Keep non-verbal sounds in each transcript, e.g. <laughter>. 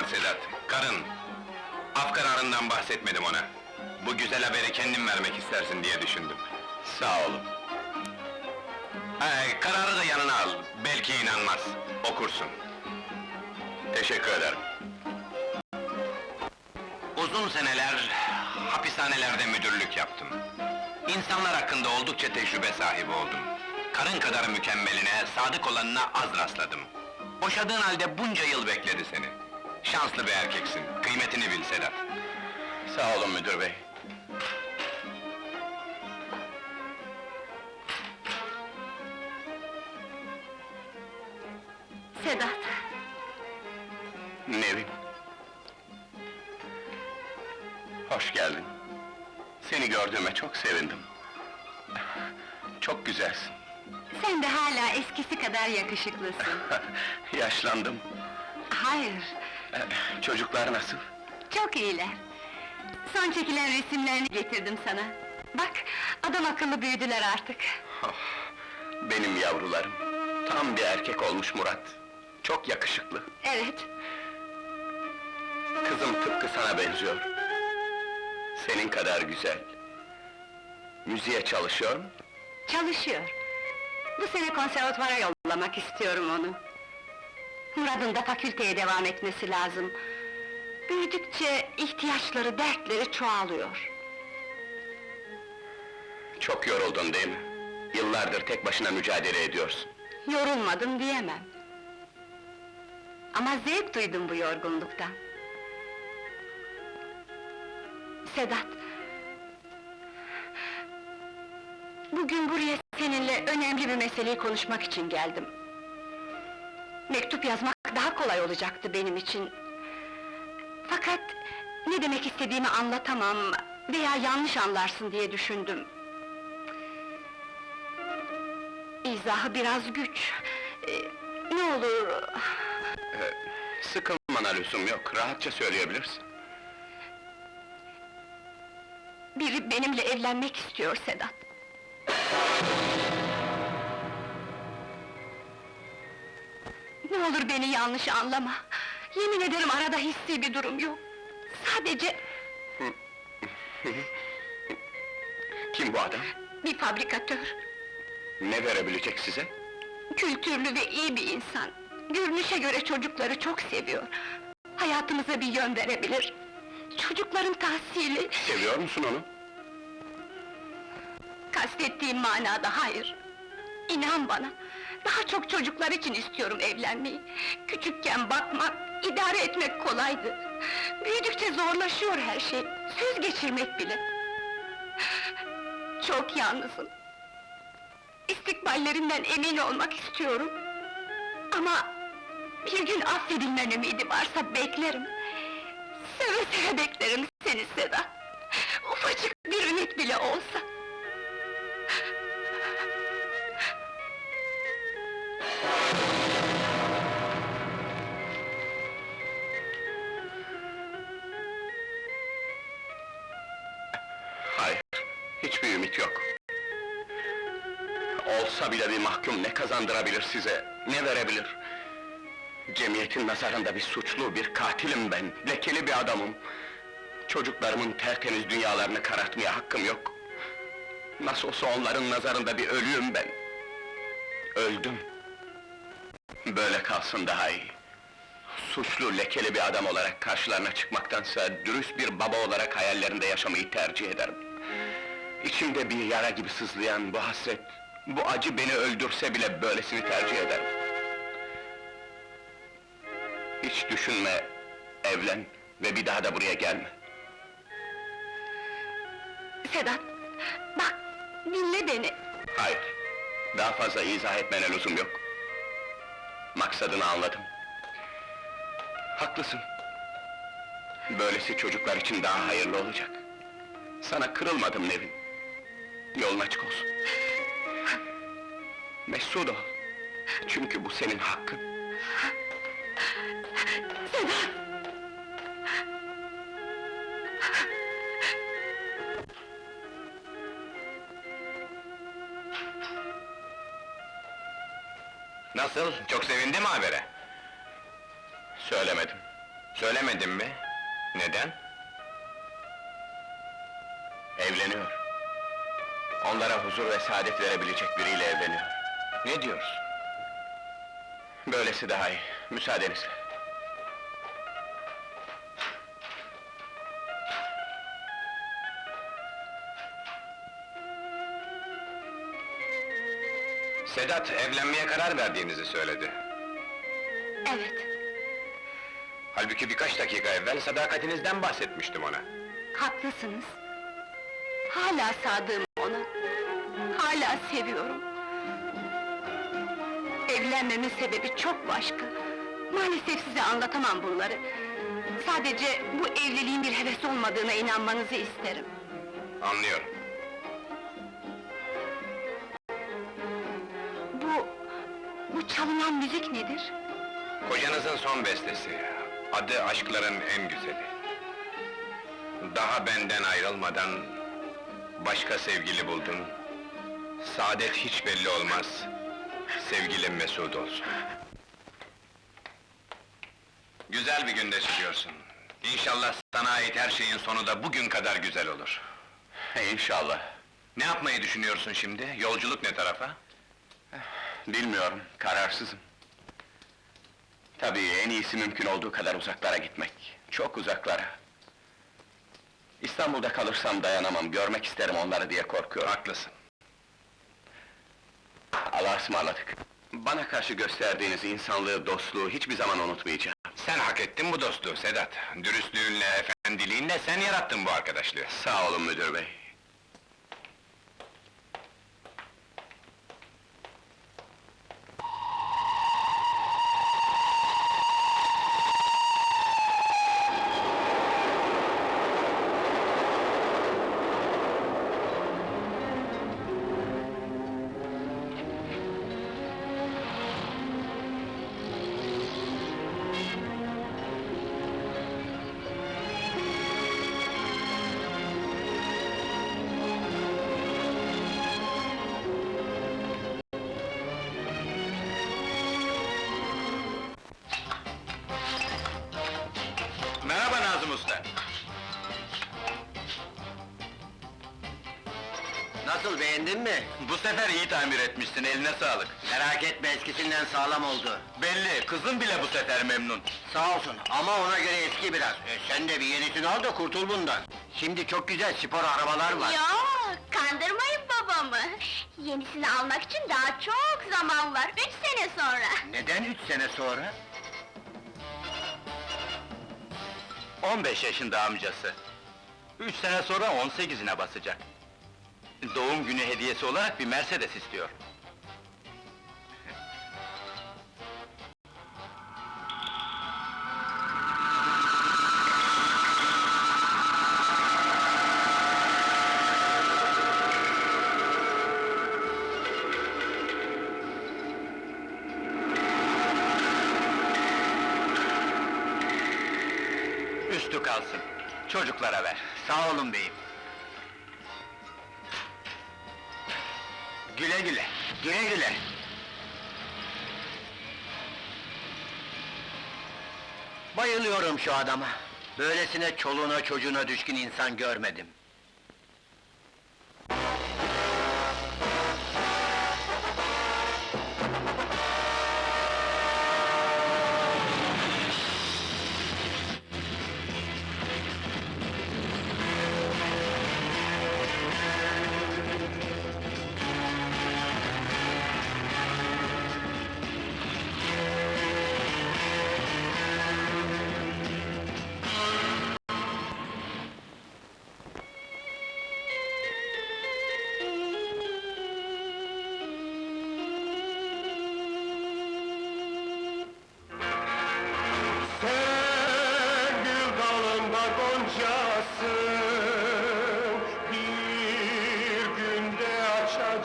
var Sedat, karın. Af kararından bahsetmedim ona. Bu güzel haberi kendin vermek istersin diye düşündüm. Sağ olun. Ee, kararı da yanına al, belki inanmaz, okursun. Teşekkür ederim. Uzun seneler hapishanelerde müdürlük yaptım. İnsanlar hakkında oldukça tecrübe sahibi oldum. Karın kadar mükemmeline, sadık olanına az rastladım. Boşadığın halde bunca yıl bekledi seni. Şanslı bir erkeksin, kıymetini bil Sedat. Sağ olun müdür bey. Sedat, Nevin. Hoş geldin. Seni gördüğüme çok sevindim. Çok güzelsin. sen de hala eskisi kadar yakışıklısın. <laughs> Yaşlandım. Hayır, Çocuklar nasıl? çok iyiler. Son çekilen resimlerini getirdim sana. Bak, adam akıllı büyüdüler artık. Oh, benim yavrularım. Tam bir erkek olmuş Murat. Çok yakışıklı. Evet, Kızım tıpkı sana benziyor. Senin kadar güzel. Müziğe çalışıyor mu? çalışıyor. Bu sene konservatuvara yollamak istiyorum onu. Murad'ın da fakülteye devam etmesi lazım. Büyüdükçe ihtiyaçları, dertleri çoğalıyor. Çok yoruldun değil mi? Yıllardır tek başına mücadele ediyorsun. Yorulmadım diyemem. Ama zevk duydum bu yorgunluktan. Sedat... Bugün buraya seninle önemli bir meseleyi konuşmak için geldim. Mektup yazmak daha kolay olacaktı benim için. Fakat ne demek istediğimi anlatamam veya yanlış anlarsın diye düşündüm. İzahı biraz güç. Ee, ne olur... Sıkılmana lüzum yok, rahatça söyleyebilirsin. Biri benimle evlenmek istiyor Sedat. Ne olur beni yanlış anlama. Yemin ederim arada hissi bir durum yok. Sadece <laughs> Kim bu adam? bir fabrikatör. Ne verebilecek size? Kültürlü ve iyi bir insan. Görünüşe göre çocukları çok seviyor. Hayatımıza bir yön verebilir. Çocukların tahsili... Seviyor musun onu? Kastettiğim manada hayır. İnan bana, daha çok çocuklar için istiyorum evlenmeyi. Küçükken bakmak, idare etmek kolaydı. Büyüdükçe zorlaşıyor her şey, söz geçirmek bile. Çok yalnızım. İstikballerinden emin olmak istiyorum. Ama bir gün affedilmen ümidi varsa beklerim. Seve seve beklerim seni Sedat. Ufacık bir ümit bile olsa. Bile bir mahkum ne kazandırabilir size, ne verebilir? Cemiyetin nazarında bir suçlu, bir katilim ben, lekeli bir adamım. Çocuklarımın tertemiz dünyalarını karartmaya hakkım yok. Nasıl olsa onların nazarında bir ölüyüm ben. Öldüm. Böyle kalsın daha iyi. Suçlu, lekeli bir adam olarak karşılarına çıkmaktansa... ...dürüst bir baba olarak hayallerinde yaşamayı tercih ederim. İçimde bir yara gibi sızlayan bu hasret... ...bu acı beni öldürse bile böylesini tercih ederim. Hiç düşünme, evlen ve bir daha da buraya gelme. Sedat, bak, dinle beni. Hayır, daha fazla izah etmene lüzum yok. Maksadını anladım. Haklısın. Böylesi çocuklar için daha hayırlı olacak. Sana kırılmadım Nevin. Yolun açık olsun. Mesut ol. Çünkü bu senin hakkın. Sedat! Nasıl? Çok sevindi mi habere? Söylemedim. Söylemedin mi? Neden? Evleniyor. Onlara huzur ve saadet verebilecek biriyle evleniyor. Ne diyorsun? Böylesi daha iyi, müsaadenizle. Sedat evlenmeye karar verdiğinizi söyledi. Evet, Halbuki birkaç dakika evvel sadakatinizden bahsetmiştim ona. haklısınız. Hala sadığım ona. Hala seviyorum. Evlenmemin sebebi çok başka. Maalesef size anlatamam bunları. Sadece bu evliliğin bir heves olmadığına inanmanızı isterim. Anlıyorum. Bu... bu çalınan müzik nedir? Kocanızın son bestesi. Adı aşkların en güzeli. Daha benden ayrılmadan başka sevgili buldun. Saadet hiç belli olmaz. Sevgilin mesut olsun. Güzel bir günde çıkıyorsun. İnşallah sana ait her şeyin sonu da bugün kadar güzel olur. İnşallah. Ne yapmayı düşünüyorsun şimdi? Yolculuk ne tarafa? Bilmiyorum, kararsızım. Tabii en iyisi mümkün olduğu kadar uzaklara gitmek. Çok uzaklara. İstanbul'da kalırsam dayanamam, görmek isterim onları diye korkuyorum. Haklısın. Allah'a ısmarladık. Bana karşı gösterdiğiniz insanlığı, dostluğu hiçbir zaman unutmayacağım. Sen hak ettin bu dostluğu Sedat. Dürüstlüğünle, efendiliğinle sen yarattın bu arkadaşlığı. Sağ olun müdür bey. Beğendin mi? Bu sefer iyi tamir etmişsin, eline sağlık. Merak etme eskisinden sağlam oldu. Belli, kızım bile bu sefer memnun. Sağ olsun ama ona göre eski biraz. E, sen de bir yenisini al da kurtul bundan. Şimdi çok güzel spor arabalar var. Yok, kandırmayın babamı. Yenisini almak için daha çok zaman var, üç sene sonra. Neden üç sene sonra? 15 yaşında amcası. Üç sene sonra 18'ine basacak. Doğum günü hediyesi olarak bir Mercedes istiyor. Üstü kalsın. Çocuklara ver. Sağ olun beyim. Bayılıyorum şu adama. Böylesine çoluğuna çocuğuna düşkün insan görmedim.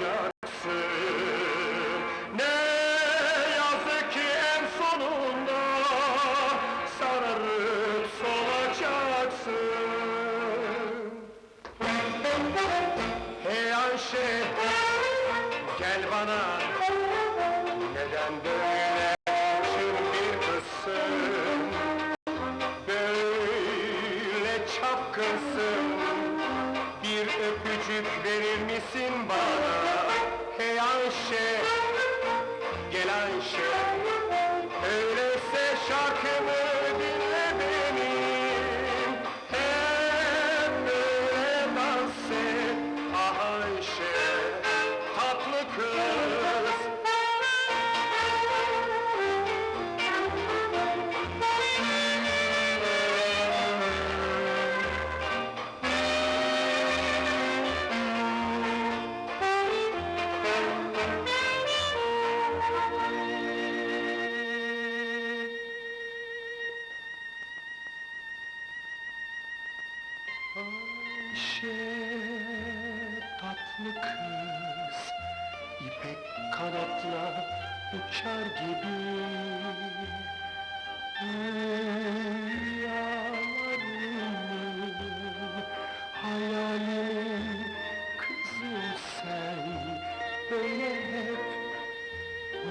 olacaksın. Ne yazık ki en sonunda sararıp solacaksın. Hey Ayşe gel bana. Neden böyle bir kızsın? Böyle çapkınsın öpücük verir misin bana? Hey Ayşe Gel Ayşe uçar gibi. Rüyalarımın hayalimin kızı sen Böyle hep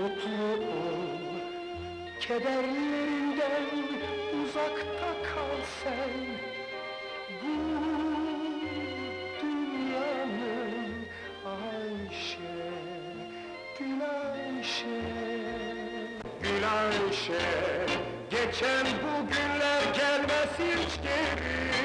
mutlu ol. Kederlerinden uzakta kal sen Ayşe, Gül Ayşe, geçen bu günler gelmez hiç geri.